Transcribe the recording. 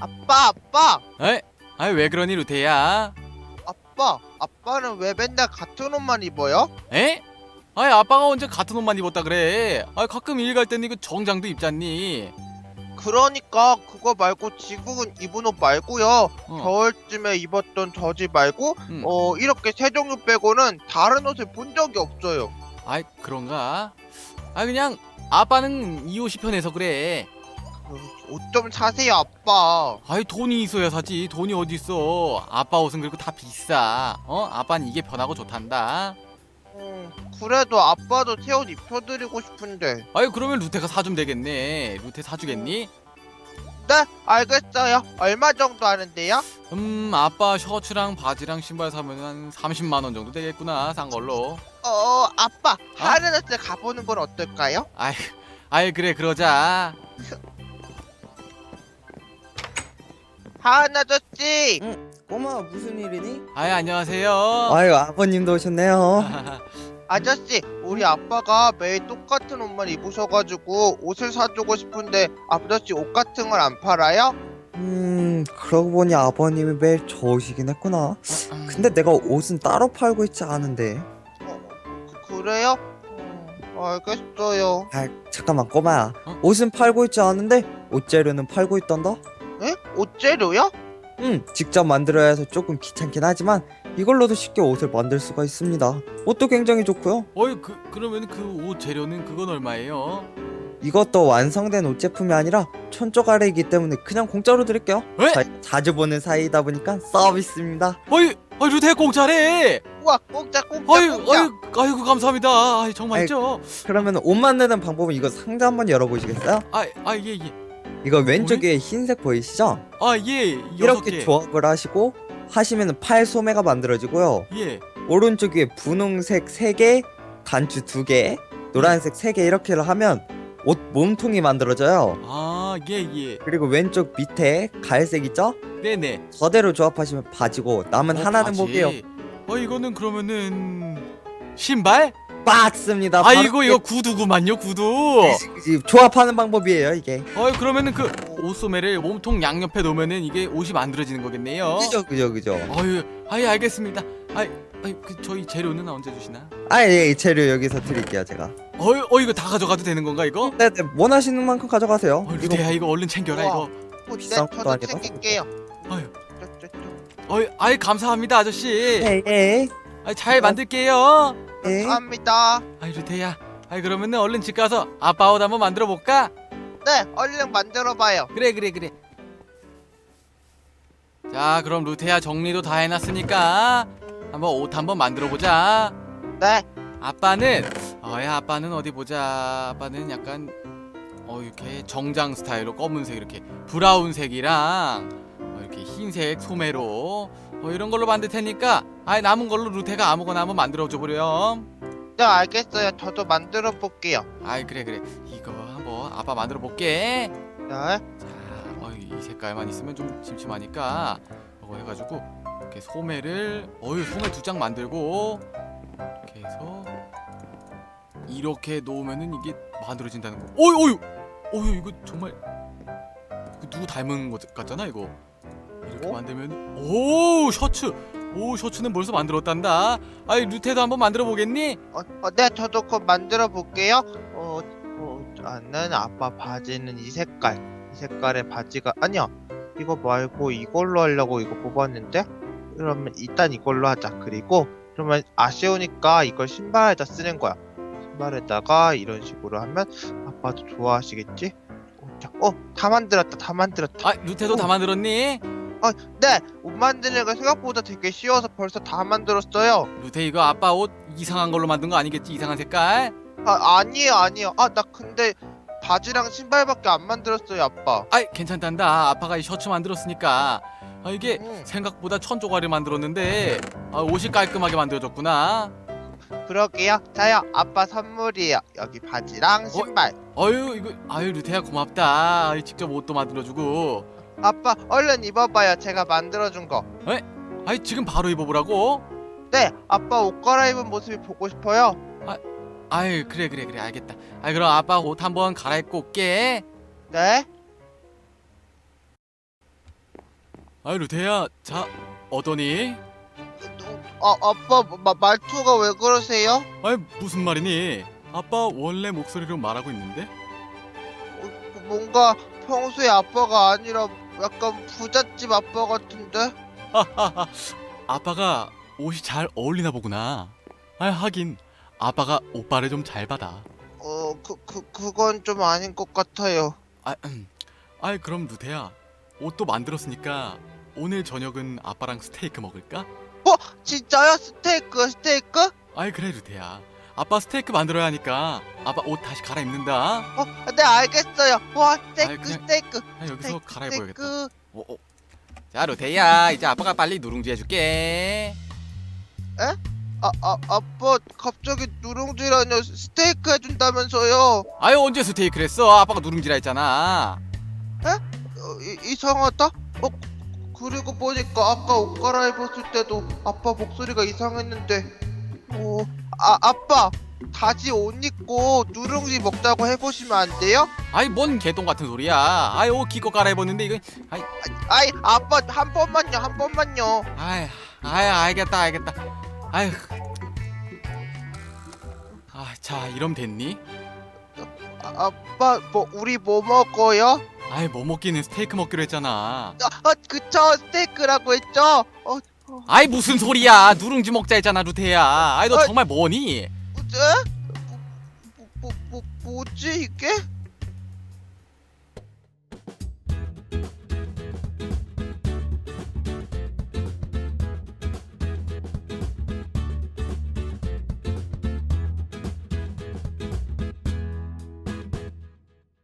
아빠 아빠 에? 아이 왜 그러니 루테야? 아빠 아빠는 왜 맨날 같은 옷만 입어요? 에? 아이 아빠가 언제 같은 옷만 입었다 그래? 아 가끔 일 갈 때는 이거 정장도 입잖니. 그러니까 그거 말고 지금은 입은 옷 말고요 어. 겨울쯤에 입었던 저지 말고 음. 어 이렇게 세 종류 빼고는 다른 옷을 본 적이 없어요 아이 그런가? 아 그냥 아빠는 이 옷이 편해서 그래. 옷 좀 사세요 아빠 아이 돈이 있어야 사지. 돈이 어디 있어? 아빠 옷은 그리고 다 비싸. 어? 아빠는 이게 편하고 좋단다. 음, 그래도 아빠도 새 옷 입혀드리고 싶은데 아이 그러면 루테가 사주면 되겠네. 루테 사주겠니? 네 알겠어요 얼마 정도 하는데요? 음 아빠 셔츠랑 바지랑 신발 사면 한 30만 원 정도 되겠구나 산 걸로. 어 아빠 하늘나스 가보는 건 어떨까요? 아이 아이 그래 그러자. 하은 아저씨 꼬마 무슨 일이니? 아이 안녕하세요. 아유 아버님도 오셨네요. 아저씨 우리 아빠가 매일 똑같은 옷만 입으셔가지고 옷을 사주고 싶은데 아저씨 옷 같은 걸 안 팔아요? 음 그러고 보니 아버님이 매일 저으시긴 했구나. 근데 내가 옷은 따로 팔고 있지 않은데. 어, 그, 그래요? 음, 알겠어요 아 잠깐만 꼬마야. 어? 옷은 팔고 있지 않은데 옷재료는 팔고 있단다. 에? 옷 재료요? 음 직접 만들어야 해서 조금 귀찮긴 하지만 이걸로도 쉽게 옷을 만들 수가 있습니다. 옷도 굉장히 좋고요. 어이 그 그러면 그 옷 재료는 그건 얼마예요? 이것도 완성된 옷 제품이 아니라 천조가래이기 때문에 그냥 공짜로 드릴게요. 에? 자, 자주 보는 사이다 보니까 서비스입니다. 어이 어이 루테 공짜래. 우와 공짜 공짜 어이 공짜 어이 아이고 감사합니다. 아이 정말죠. 그러면 옷 만드는 방법은 이거 상자 한번 열어보시겠어요? 아아 예 예. 이거 왼쪽에 흰색 보이시죠? 아 예. 이렇게 이렇게 조합을 하시고 하시면 팔 소매가 만들어지고요. 예. 오른쪽 위에 분홍색 3개, 단추 2개, 노란색 3개 이렇게를 하면 옷 몸통이 만들어져요. 아 예 예. 그리고 왼쪽 밑에 갈색 있죠? 네 네. 저대로 조합하시면 바지고 남은 어, 하나는. 뭐게요? 어 이거는 그러면은 신발? 박스입니다. 아 바로 이거 이거 구두구만요 구두. 이- 조합하는 방법이에요 이게. 어 그러면은 그 옷소매를 몸통 양옆에 놓으면은 이게 옷이 만들어지는 거겠네요. 그죠 그죠 그죠. 어유, 아예 알겠습니다. 아이, 아이 그 저희 재료는 언제 주시나? 아예 재료 여기서 드릴게요 제가. 어이, 어 이거 다 가져가도 되는 건가 이거? 네네 원하시는 만큼 가져가세요. 어, 루테야 이거 얼른 챙겨라 우와. 이거. 어, 네 비싼 것도 저도 아니고. 챙길게요 아유. 저, 저, 저. 어이, 아이 감사합니다 아저씨. 예 예. 아이, 잘 만들게요. 예. 감사합니다 아이 루테야. 아이 그러면은 얼른 집 가서 아빠 옷 한번 만들어 볼까? 네 얼른 만들어봐요 그래 그래 그래. 자 그럼 루테야 정리도 다 해놨으니까 한번 옷 한번 만들어 보자. 네 아빠는 어야 아빠는 어디 보자 아빠는 약간 어 이렇게 정장 스타일로 검은색 이렇게 브라운색이랑 어, 이렇게 흰색 소매로 어, 이런 걸로 만들 테니까 아예 남은 걸로 루테가 아무거나 한번 만들어 줘 보렴. 네 알겠어요. 저도 만들어 볼게요. 아이 그래 그래. 이거 한번 아빠 만들어 볼게. 네. 자 어, 이 색깔만 있으면 좀 심심하니까 이거 해가지고 이렇게 소매를 어유 소매 두 장 만들고 이렇게 해서 이렇게 놓으면은 이게 만들어진다는 거. 어유 어유 어유 이거 정말 누구 닮은 것 같잖아 이거. 이렇게 어? 만들면 오 셔츠 오 셔츠는 벌써 만들었단다. 아이 루테도 한번 만들어 보겠니? 어, 어, 네, 저도 그거 만들어 볼게요. 어, 어, 나는 아빠 바지는 이 색깔, 이 색깔의 바지가 아니야. 이거 말고 이걸로 하려고 이거 뽑았는데. 그러면 일단 이걸로 하자. 그리고 그러면 아쉬우니까 이걸 신발에다 쓰는 거야. 신발에다가 이런 식으로 하면 아빠도 좋아하시겠지? 어, 자, 어, 다 만들었다, 다 만들었다. 아 루테도 다 만들었니? 네, 옷 만드는 거 생각보다 되게 쉬워서 벌써 다 만들었어요. 루테 이거 아빠 옷 이상한 걸로 만든 거 아니겠지? 이상한 색깔? 아, 아니에요, 아니에요. 아, 나 근데 바지랑 신발밖에 안 만들었어요, 아빠. 아이 괜찮단다 아빠가 이 셔츠 만들었으니까 아 이게 음. 생각보다 천 조각을 만들었는데 아, 옷이 깔끔하게 만들어졌구나 그러게요. 자요, 아빠 선물이에요. 여기 바지랑 신발. 어유 이거 아유 루테야 고맙다 아이, 직접 옷도 만들어주고 아빠, 얼른 입어봐요. 제가 만들어준 거. 아이 지금 바로 입어보라고 네, 아빠 옷 갈아입은 모습이 보고 싶어요. 아이 그래 그래 그래 알겠다 아이 그럼 아빠 옷 한번 갈아입고 올게 네? 아이 루테야 자 어떠니? 아 아빠 마, 말투가 왜 그러세요? 아이 무슨 말이니? 아빠 원래 목소리로 말하고 있는데? 어, 뭔가 평소에 아빠가 아니라 약간 부잣집 아빠 같은데? 하하하 아빠가 옷이 잘 어울리나 보구나 아 하긴 아빠가 오빠를 좀 잘 받아 어, 그, 그, 그건 좀 아닌 것 같아요. 아, 음. 아이 그럼 루테야 옷도 만들었으니까 오늘 저녁은 아빠랑 스테이크 먹을까? 진짜요? 스테이크, 스테이크? 아이 그래 루테야 아빠 스테이크 만들어야 하니까 아빠 옷 다시 갈아입는다 어, 네, 알겠어요. 와, 스테이크, 그냥- 스테이크. 아, 여기서 스테이크, 갈아입어야겠다 스테이크. 어, 어. 자 루테야 이제 아빠가 빨리 누룽지 해줄게 아, 아, 아빠 갑자기 누룽지라뇨 스테이크 해준다면서요? 아유 언제 스테이크를 했어 아빠가 누룽지라 했잖아 어, 이, 이상하다? 어, 그리고 보니까 아까 옷 갈아입었을 때도 아빠 목소리가 이상했는데 어, 아, 아빠 다시 옷 입고 누룽지 먹자고 해보시면 안 돼요? 아이 뭔 개똥 같은 소리야 아이 옷 기껏 갈아입었는데 이거 아이 아이 아빠 한 번만요 한 번만요 아이 아이 알겠다 알겠다 아휴 아자 이럼 됐니? 아, 아빠 뭐 우리 뭐 먹어요? 아이 뭐 먹기는 스테이크 먹기로 했잖아 아, 아 그쵸 스테이크라고 했죠? 어, 아이 무슨 소리야 누룽지 먹자 했잖아 루테야 아이 너 아이. 정말 뭐니? 뭐지? 뭐, 뭐, 뭐, 뭐지 이게?